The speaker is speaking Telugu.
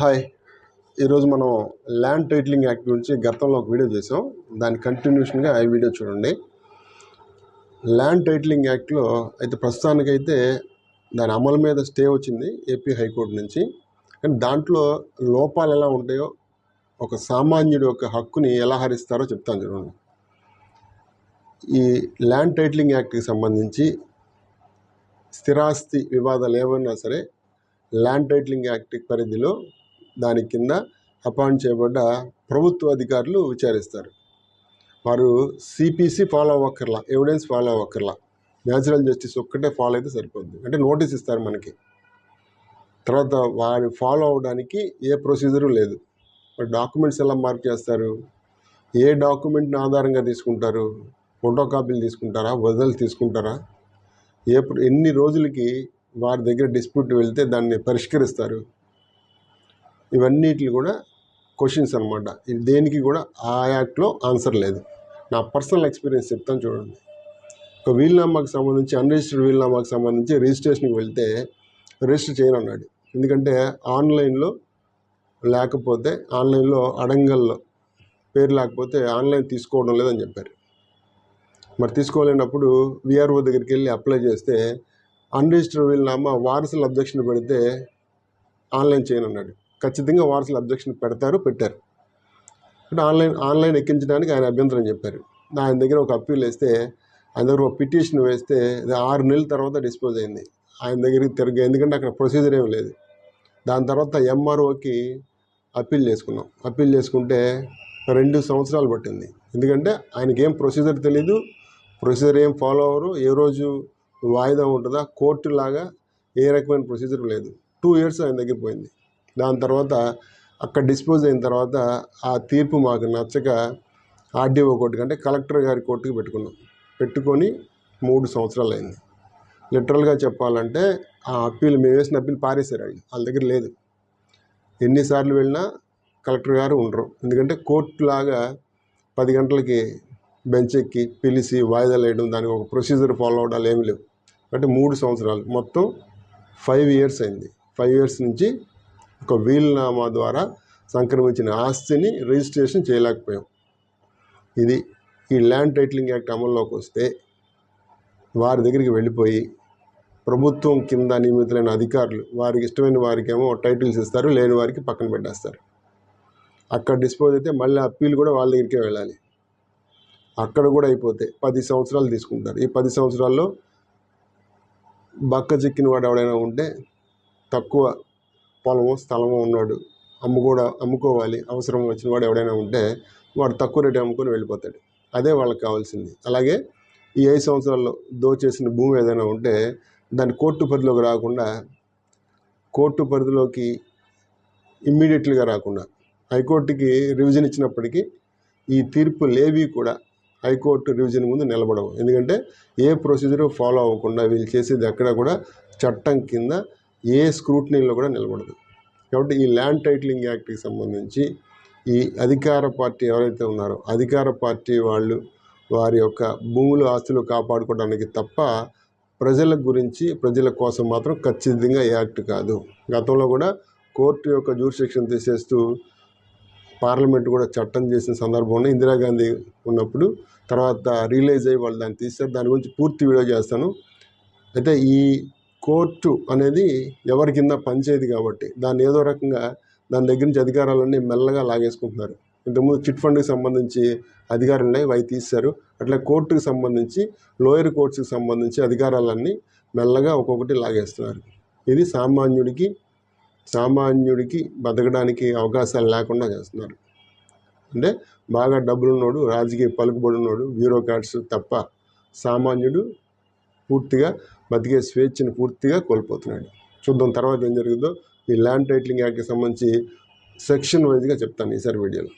హాయ్. ఈరోజు మనం ల్యాండ్ టైటిలింగ్ యాక్ట్ గురించి గతంలో ఒక వీడియో చేసాం దాని కంటిన్యూషన్గా ఈ వీడియో చూడండి. ల్యాండ్ టైటిలింగ్ యాక్ట్లో అయితే ప్రస్తుతానికైతే దాని అమలు మీద స్టే వచ్చింది ఏపీ హైకోర్టు నుంచి. కానీ దాంట్లో లోపాలు ఎలా ఉంటాయో ఒక సామాన్యుడి యొక్క హక్కుని ఎలా హరిస్తారో చెప్తాను చూడండి. ఈ ల్యాండ్ టైటిలింగ్ యాక్ట్కి సంబంధించి స్థిరాస్తి వివాదాలు ఏమన్నా సరే ల్యాండ్ టైటిలింగ్ యాక్ట్ పరిధిలో దాని కింద అపాయింట్ చేయబడ్డ ప్రభుత్వ అధికారులు విచారిస్తారు. వారు సిపిసి ఫాలో అవ్వక్కర్లా ఎవిడెన్స్ ఫాలో అవ్వక్కర్లా. న్యాచురల్ జస్టిస్ ఒక్కటే ఫాలో అయితే సరిపోద్ది. అంటే నోటీస్ ఇస్తారు మనకి. తర్వాత వారు ఫాలో అవడానికి ఏ ప్రొసీజరు లేదు. మరి డాక్యుమెంట్స్ ఎలా మార్క్ చేస్తారు? ఏ డాక్యుమెంట్ని ఆధారంగా తీసుకుంటారు? ఫోటో కాపీలు తీసుకుంటారా? వదలు తీసుకుంటారా? ఏ ఎన్ని రోజులకి వారి దగ్గర డిస్ప్యూట్ వెళ్తే దాన్ని పరిష్కరిస్తారు? ఇవన్నిటిని కూడా క్వశ్చన్స్ అనమాట ఇది దేనికి కూడా ఆ యాక్ట్లో ఆన్సర్ లేదు. నా పర్సనల్ ఎక్స్పీరియన్స్ చెప్తాను చూడండి. ఒక వీల్నామాకు సంబంధించి అన్రిజిస్టర్డ్ వీల్నామాకు సంబంధించి రిజిస్ట్రేషన్కి వెళ్తే రిజిస్టర్ చేయను అన్నాడు. ఎందుకంటే ఆన్లైన్లో లేకపోతే ఆన్లైన్లో అడంగల్లో పేరు లేకపోతే ఆన్లైన్ తీసుకోవడం లేదని చెప్పారు. మరి తీసుకోలేనప్పుడు విఆర్ఓ దగ్గరికి వెళ్ళి అప్లై చేస్తే అన్రిజిస్టర్డ్ వీల్నామా వారసుల అబ్జెక్షన్ పెడితే ఆన్లైన్ చేయను అన్నాడు. ఖచ్చితంగా వారసులు అబ్జెక్షన్ పెడతారు పెట్టారు. అంటే ఆన్లైన్ ఆన్లైన్ ఎక్కించడానికి ఆయన అభ్యంతరం చెప్పారు. ఆయన దగ్గర ఒక అప్పీల్ వేస్తే ఆయన దగ్గర ఒక పిటిషన్ వేస్తే అది ఆరు నెలల తర్వాత డిస్పోజ్ అయింది. ఆయన దగ్గరికి తిరిగి ఎందుకంటే అక్కడ ప్రొసీజర్ ఏమి లేదు. దాని తర్వాత ఎంఆర్ఓకి అప్పీల్ చేసుకున్నాం. అప్పీల్ చేసుకుంటే రెండు సంవత్సరాలు పట్టింది. ఎందుకంటే ఆయనకి ఏం ప్రొసీజర్ తెలీదు. ప్రొసీజర్ ఏం ఫాలో అవ్వరు. ఏ రోజు వాయిదా ఉంటుందా? కోర్టు లాగా ఏ రకమైన ప్రొసీజర్ లేదు. టూ ఇయర్స్ ఆయన దగ్గర పోయింది. దాని తర్వాత అక్కడ డిస్పోజ్ అయిన తర్వాత ఆ తీర్పు మాకు నచ్చక ఆర్డీఓ కోర్టు కంటే కలెక్టర్ గారి కోర్టుకి పెట్టుకున్నాం. పెట్టుకొని మూడు సంవత్సరాలు అయింది. లిటరల్గా చెప్పాలంటే ఆ అప్పీల్ మేము వేసిన అప్పీల్ పారేశారు వాళ్ళు వాళ్ళ దగ్గర లేదు. ఎన్నిసార్లు వెళ్ళినా కలెక్టర్ గారు ఉండరు. ఎందుకంటే కోర్టు లాగా పది గంటలకి బెంచ్ ఎక్కి పిలిచి వాయిదాలు వేయడం దానికి ఒక ప్రొసీజర్ ఫాలో అవడాలు ఏమి లేవు. అంటే మూడు సంవత్సరాలు. మొత్తం ఫైవ్ ఇయర్స్ అయింది. ఫైవ్ ఇయర్స్ నుంచి ఒక వీల్నామా ద్వారా సంక్రమించిన ఆస్తిని రిజిస్ట్రేషన్ చేయలేకపోయాం. ఇది ఈ ల్యాండ్ టైటిలింగ్ యాక్ట్ అమల్లోకి వస్తే వారి దగ్గరికి వెళ్ళిపోయి ప్రభుత్వం కింద నియమితులైన అధికారులు వారికి ఇష్టమైన వారికేమో టైటిల్స్ ఇస్తారు లేని వారికి పక్కన పెట్టేస్తారు. అక్కడ డిస్పోజ్ అయితే మళ్ళీ అప్పీల్ కూడా వాళ్ళ దగ్గరికే వెళ్ళాలి. అక్కడ కూడా అయిపోతే పది సంవత్సరాలు తీసుకుంటారు. ఈ పది సంవత్సరాల్లో బక్క చిక్కిన వాడు ఎవడైనా ఉంటే తక్కువ పొలము స్థలము ఉన్నాడు అమ్ముకోడా అమ్ముకోవాలి. అవసరం వచ్చిన వాడు ఎవడైనా ఉంటే వాడు తక్కువ రేటు అమ్ముకొని వెళ్ళిపోతాడు. అదే వాళ్ళకి కావాల్సింది. అలాగే ఈ ఐదు సంవత్సరాల్లో దోచేసిన భూమి ఏదైనా ఉంటే దాన్ని కోర్టు పరిధిలోకి రాకుండా కోర్టు పరిధిలోకి ఇమ్మీడియట్లీగా రాకుండా హైకోర్టుకి రివిజన్ ఇచ్చినప్పటికీ ఈ తీర్పులేవి కూడా హైకోర్టు రివిజన్ ముందు నిలబడవు. ఎందుకంటే ఏ ప్రొసీజర్ ఫాలో అవ్వకుండా వీళ్ళు చేసేది ఎక్కడ కూడా చట్టం కింద ఏ స్క్రూటనీలో కూడా నిలబడదు. కాబట్టి ఈ ల్యాండ్ టైటిలింగ్ యాక్ట్కి సంబంధించి ఈ అధికార పార్టీ ఎవరైతే ఉన్నారో అధికార పార్టీ వాళ్ళు వారి యొక్క భూములు ఆస్తులు కాపాడుకోవడానికి తప్ప ప్రజల గురించి ప్రజల కోసం మాత్రం ఖచ్చితంగా యాక్ట్ కాదు. గతంలో కూడా కోర్టు యొక్క జూరిస్డిక్షన్ తీసేస్తూ పార్లమెంట్ కూడా చట్టం చేసిన సందర్భంలో ఇందిరాగాంధీ ఉన్నప్పుడు తర్వాత రియలైజ్ అయ్యి వాళ్ళు దాన్ని తీస్తారు దాని గురించి పూర్తి వీడియో చేస్తాను. అయితే ఈ కోర్టు అనేది ఎవరి కింద పనిచేయదు కాబట్టి దాన్ని ఏదో రకంగా దాని దగ్గర నుంచి అధికారాలన్నీ మెల్లగా లాగేసుకుంటున్నారు. ఇంతకుముందు చిట్ ఫండ్కి సంబంధించి అధికారులు ఉన్నాయి అవి తీశారు. అట్లా కోర్టుకి సంబంధించి లోయర్ కోర్ట్స్కి సంబంధించి అధికారాలన్నీ మెల్లగా ఒక్కొక్కటి లాగేస్తున్నారు. ఇది సామాన్యుడికి సామాన్యుడికి బతకడానికి అవకాశాలు లేకుండా చేస్తున్నారు. అంటే బాగా డబ్బులున్నోడు రాజకీయ పలుకుబడినోడు బ్యూరోక్రాట్స్ తప్ప సామాన్యుడు పూర్తిగా బతికే స్వేచ్ఛను పూర్తిగా కోల్పోతున్నాడు. చూద్దాం తర్వాత ఏం జరుగుతుందో. ఈ ల్యాండ్ టైటిలింగ్ యాక్ట్కి సంబంధించి సెక్షన్ వైజ్గా చెప్తాను ఈసారి వీడియోలో.